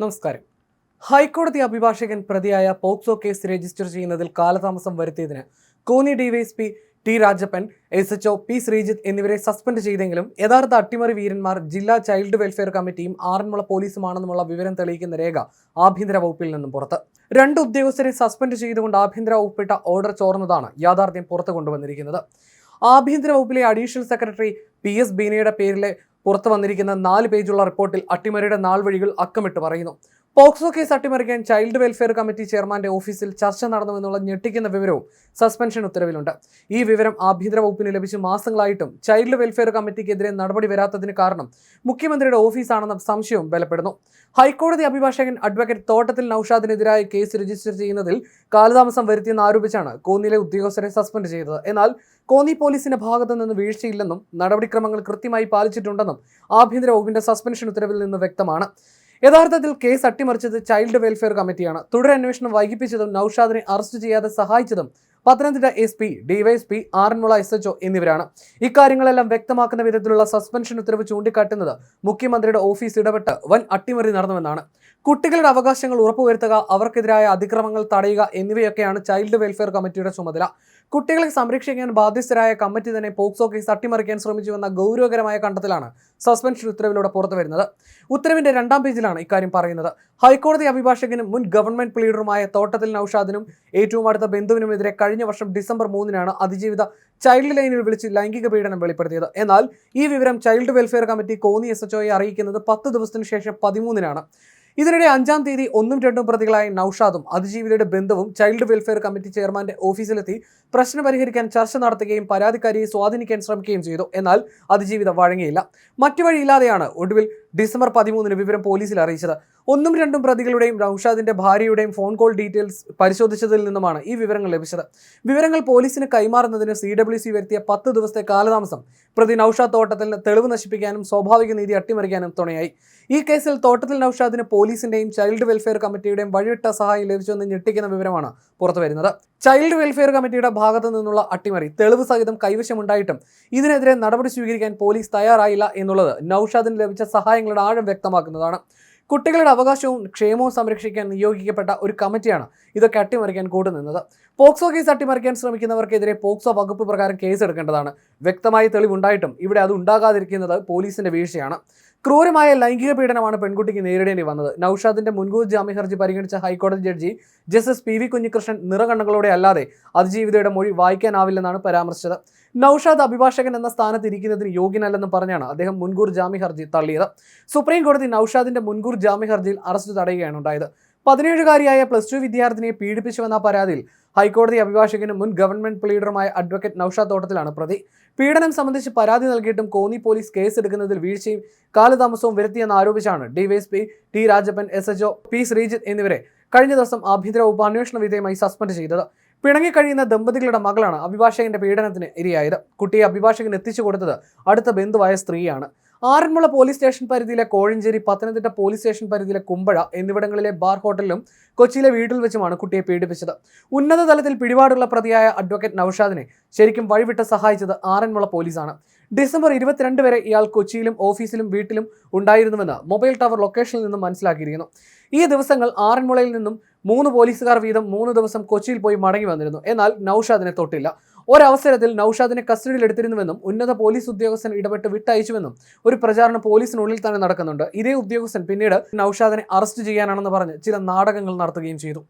നമസ്കാരം. ഹൈക്കോടതി അഭിഭാഷകൻ പ്രതിയായ പോക്സോ കേസ് രജിസ്റ്റർ ചെയ്യുന്നതിൽ കാലതാമസം വരുത്തിയതിന് Konni DySP T Rajappan S H P Sreejith എന്നിവരെ സസ്പെൻഡ് ചെയ്തെങ്കിലും യഥാർത്ഥ അട്ടിമറി വീരന്മാർ ജില്ലാ ചൈൽഡ് വെൽഫെയർ കമ്മിറ്റിയും ആറന്മുള പോലീസുമാണെന്നുമുള്ള വിവരം തെളിയിക്കുന്ന രേഖ ആഭ്യന്തര വകുപ്പിൽ നിന്നും പുറത്ത്. രണ്ട് ഉദ്യോഗസ്ഥരെ സസ്പെൻഡ് ചെയ്തുകൊണ്ട് ആഭ്യന്തര വകുപ്പിട്ട ഓർഡർ ചോർന്നതാണ് യാഥാർത്ഥ്യം പുറത്തു കൊണ്ടുവന്നിരിക്കുന്നത്. ആഭ്യന്തര വകുപ്പിലെ അഡീഷണൽ സെക്രട്ടറി പി എസ് ബീനയുടെ പേരിലെ പുറത്തു വന്നിരിക്കുന്ന നാല് പേജുള്ള റിപ്പോർട്ടിൽ അട്ടിമറിയുടെ നാൾ വഴികൾ അക്കമിട്ട് പറയുന്നു. പോക്സോ കേസ് അട്ടിമറിക്കാൻ ചൈൽഡ് വെൽഫെയർ കമ്മിറ്റി ചെയർമാന്റെ ഓഫീസിൽ ചർച്ച നടന്നുവെന്നുള്ള ഞെട്ടിക്കുന്ന വിവരവും സസ്പെൻഷൻ ഉത്തരവിലുണ്ട്. ഈ വിവരം ആഭ്യന്തര വകുപ്പിന് ലഭിച്ച് മാസങ്ങളായിട്ടും ചൈൽഡ് വെൽഫെയർ കമ്മിറ്റിക്കെതിരെ നടപടി വരാത്തതിന് കാരണം മുഖ്യമന്ത്രിയുടെ ഓഫീസാണെന്ന സംശയവും ബലപ്പെടുന്നു. ഹൈക്കോടതി അഭിഭാഷകൻ അഡ്വക്കേറ്റ് തോട്ടത്തിൽ നൌഷാദിനെതിരായ കേസ് രജിസ്റ്റർ ചെയ്യുന്നതിൽ കാലതാമസം വരുത്തിയെന്ന് ആരോപിച്ചാണ് കോന്നിയിലെ ഉദ്യോഗസ്ഥരെ സസ്പെൻഡ് ചെയ്തത്. എന്നാൽ കോന്നി പോലീസിന്റെ ഭാഗത്തു നിന്ന് വീഴ്ചയില്ലെന്നും നടപടിക്രമങ്ങൾ കൃത്യമായി പാലിച്ചിട്ടുണ്ടെന്നും ആഭ്യന്തര വകുപ്പിന്റെ സസ്പെൻഷൻ ഉത്തരവിൽ നിന്ന് വ്യക്തമാണ്. യഥാർത്ഥത്തിൽ കേസ് അട്ടിമറിച്ചത് ചൈൽഡ് വെൽഫെയർ കമ്മിറ്റിയാണ് തുടരന്വേഷണം വൈകിപ്പിച്ചതും നൌഷാദിനെ അറസ്റ്റ് ചെയ്യാതെ സഹായിച്ചതും Pathanamthitta S P DySP Aranmula S H O എന്നിവരാണ്. ഇക്കാര്യങ്ങളെല്ലാം വ്യക്തമാക്കുന്ന വിധത്തിലുള്ള സസ്പെൻഷൻ ഉത്തരവ് ചൂണ്ടിക്കാട്ടുന്നത് മുഖ്യമന്ത്രിയുടെ ഓഫീസ് ഇടപെട്ട് വൻ അട്ടിമറി നടന്നുവെന്നാണ്. കുട്ടികളുടെ അവകാശങ്ങൾ ഉറപ്പുവരുത്തുക അവർക്കെതിരായ അതിക്രമങ്ങൾ തടയുക എന്നിവയൊക്കെയാണ് ചൈൽഡ് വെൽഫെയർ കമ്മിറ്റിയുടെ ചുമതല. കുട്ടികളെ സംരക്ഷിക്കാൻ ബാധ്യസ്ഥരായ കമ്മിറ്റി തന്നെ പോക്സോ കേസ് അട്ടിമറിക്കാൻ ശ്രമിച്ചുവെന്ന ഗൗരവകരമായ കണ്ടെത്തലാണ് സസ്പെൻഷൻ ഉത്തരവിലൂടെ പുറത്തു വരുന്നത് ഉത്തരവിന്റെ രണ്ടാം പേജിലാണ് ഇക്കാര്യം പറയുന്നത്. ഹൈക്കോടതി അഭിഭാഷകനും മുൻ ഗവൺമെന്റ് പ്ലീഡറുമായ തോട്ടത്തിൽ നൌഷാദിനും ഏറ്റവും അടുത്ത ബന്ധുവിനുമെതിരെ കഴിഞ്ഞ വർഷം ഡിസംബർ മൂന്നിനാണ് അതിജീവിത ചൈൽഡ് ലൈനിൽ വിളിച്ച് ലൈംഗിക പീഡനം വെളിപ്പെടുത്തിയത്. എന്നാൽ ഈ വിവരം child welfare committee Konni S എച്ച്ഒയെ അറിയിക്കുന്നത് പത്ത് ദിവസത്തിന് ശേഷം പതിമൂന്നിനാണ്. ഇതിനിടെ അഞ്ചാം തീയതി ഒന്നും രണ്ടും പ്രതികളായ നൌഷാദും അതിജീവിതയുടെ ബന്ധവും ചൈൽഡ് വെൽഫെയർ കമ്മിറ്റി ചെയർമാന്റെ ഓഫീസിലെത്തി പ്രശ്നം പരിഹരിക്കാൻ ചർച്ച നടത്തുകയും പരാതിക്കാരിയെ സ്വാധീനിക്കാൻ ശ്രമിക്കുകയും ചെയ്തു. എന്നാൽ അതിജീവിത വഴങ്ങിയില്ല. മറ്റു വഴിയില്ലാതെയാണ് ഒടുവിൽ ഡിസംബർ പതിമൂന്നിന് വിവരം പോലീസിൽ അറിയിച്ചത്. ഒന്നും രണ്ടും പ്രതികളുടെയും റൌഷാദിന്റെ ഭാര്യയുടെയും ഫോൺ കോൾ ഡീറ്റെയിൽസ് പരിശോധിച്ചതിൽ നിന്നുമാണ് ഈ വിവരങ്ങൾ ലഭിച്ചത്. വിവരങ്ങൾ പോലീസിന് കൈമാറുന്നതിന് സി ഡബ്ല്യു സി വരുത്തിയ പത്ത് ദിവസത്തെ കാലതാമസം പ്രതി നൌഷാദ് തോട്ടത്തിൽ തെളിവ് നശിപ്പിക്കാനും സ്വാഭാവിക നീതി അട്ടിമറിക്കാനും തുണയായി. ഈ കേസിൽ തോട്ടത്തിൽ നൌഷാദിന് പോലീസിന്റെയും ചൈൽഡ് വെൽഫെയർ കമ്മിറ്റിയുടെയും വഴിവിട്ട സഹായം ലഭിച്ചുവെന്ന് ഞെട്ടിക്കുന്ന വിവരമാണ് പുറത്തു വരുന്നത്. ചൈൽഡ് വെൽഫെയർ കമ്മിറ്റിയുടെ ഭാഗത്തു നിന്നുള്ള അട്ടിമറി തെളിവ് സഹിതം കൈവശമുണ്ടായിട്ടും ഇതിനെതിരെ നടപടി സ്വീകരിക്കാൻ പോലീസ് തയ്യാറായില്ല എന്നുള്ളത് നൌഷാദിന് ലഭിച്ച സഹായങ്ങളുടെ ആഴം വ്യക്തമാക്കുന്നതാണ്. കുട്ടികളുടെ അവകാശവും ക്ഷേമവും സംരക്ഷിക്കാൻ നിയോഗിക്കപ്പെട്ട ഒരു കമ്മിറ്റിയാണ് ഇതൊക്കെ അട്ടിമറിക്കാൻ കൂട്ടുനിന്നത് പോക്സോ കേസ് അട്ടിമറിക്കാൻ ശ്രമിക്കുന്നവർക്കെതിരെ പോക്സോ വകുപ്പ് പ്രകാരം കേസ് എടുക്കേണ്ടതാണ് വ്യക്തമായ തെളിവുണ്ടായിട്ടും ഇവിടെ അത് ഉണ്ടാകാതിരിക്കുന്നത് പോലീസിന്റെ വീഴ്ചയാണ്. ക്രൂരമായ ലൈംഗിക പീഡനമാണ് പെൺകുട്ടിക്ക് നേരിടേണ്ടി വന്നത്. നൌഷാദിന്റെ മുൻകൂർ ജാമ്യ ഹർജി പരിഗണിച്ച ഹൈക്കോടതി judge justice P V Kunhikrishnan നിറകണ്ണുകളോടെ അല്ലാതെ അതിജീവിതയുടെ മൊഴി വായിക്കാനാവില്ലെന്നാണ് പരാമർശിച്ചത്. നൌഷാദ് അഭിഭാഷകൻ എന്ന സ്ഥാനത്ത് ഇരിക്കുന്നതിന് യോഗ്യനല്ലെന്ന് പറഞ്ഞാണ് അദ്ദേഹം മുൻകൂർ ജാമ്യ ഹർജി തള്ളിയത്. സുപ്രീം കോടതി നൌഷാദിന്റെ മുൻകൂർ ജാമ്യ ഹർജിയിൽ അറസ്റ്റ് തടയുകയാണ് ഉണ്ടായത്. പതിനേഴുകാരിയായ പ്ലസ് ടു വിദ്യാർത്ഥിനിയെ പീഡിപ്പിച്ചുവെന്ന പരാതിയിൽ ഹൈക്കോടതി അഭിഭാഷകനും മുൻ ഗവൺമെന്റ് ലീഡറുമായ അഡ്വക്കേറ്റ് നൌഷാദ് തോട്ടത്തിലാണ് പ്രതി. പീഡനം സംബന്ധിച്ച് പരാതി നൽകിയിട്ടും കോന്നി പോലീസ് കേസ് എടുക്കുന്നതിൽ വീഴ്ചയും കാലതാമസവും വരുത്തിയെന്ന് ആരോപിച്ചാണ് DySP T Rajappan S H O P Sreejith എന്നിവരെ കഴിഞ്ഞ ദിവസം ആഭ്യന്തര ഉപാന്വേഷണ വിധേയമായി സസ്പെൻഡ് ചെയ്തത്. പിണങ്ങിക്കഴിയുന്ന ദമ്പതികളുടെ മകളാണ് അഭിഭാഷകന്റെ പീഡനത്തിന് ഇരയായത്. കുട്ടിയെ അഭിഭാഷകൻ എത്തിച്ചു കൊടുത്തത് അടുത്ത ബന്ധുവായ സ്ത്രീയാണ്. ആറന്മുള പോലീസ് സ്റ്റേഷൻ പരിധിയിലെ കോഴഞ്ചേരി പത്തനംതിട്ട പോലീസ് സ്റ്റേഷൻ പരിധിയിലെ കുമ്പഴ എന്നിവിടങ്ങളിലെ ബാർ ഹോട്ടലിലും കൊച്ചിയിലെ വീട്ടിൽ വെച്ചുമാണ് കുട്ടിയെ പീഡിപ്പിച്ചത്. ഉന്നത തലത്തിൽ പിടിപാടുള്ള പ്രതിയായ അഡ്വക്കേറ്റ് നൌഷാദിനെ ശരിക്കും വഴിവിട്ട് സഹായിച്ചത് ആറന്മുള പോലീസാണ്. ഡിസംബർ ഇരുപത്തിരണ്ട് വരെ ഇയാൾ കൊച്ചിയിലും ഓഫീസിലും വീട്ടിലും ഉണ്ടായിരുന്നുവെന്ന് മൊബൈൽ ടവർ ലൊക്കേഷനിൽ നിന്നും മനസ്സിലാക്കിയിരിക്കുന്നു. ഈ ദിവസങ്ങൾ ആറന്മുളയിൽ നിന്നും മൂന്ന് പോലീസുകാർ വീതം മൂന്ന് ദിവസം കൊച്ചിയിൽ പോയി മടങ്ങി വന്നിരുന്നു. എന്നാൽ നൌഷാദിനെ തൊട്ടില്ല. ഒരവസരത്തിൽ നൌഷാദിനെ കസ്റ്റഡിയിൽ എടുത്തിരുന്നുവെന്നും ഉന്നത പോലീസ് ഉദ്യോഗസ്ഥൻ ഇടപെട്ട് വിട്ടയച്ചുവെന്നും ഒരു പ്രചാരണം പോലീസിനുള്ളിൽ തന്നെ നടക്കുന്നുണ്ട്. ഇതേ ഉദ്യോഗസ്ഥൻ പിന്നീട് നൌഷാദിനെ അറസ്റ്റ് ചെയ്യാനാണെന്ന് പറഞ്ഞ് ചില നാടകങ്ങൾ നടത്തുകയും ചെയ്തു.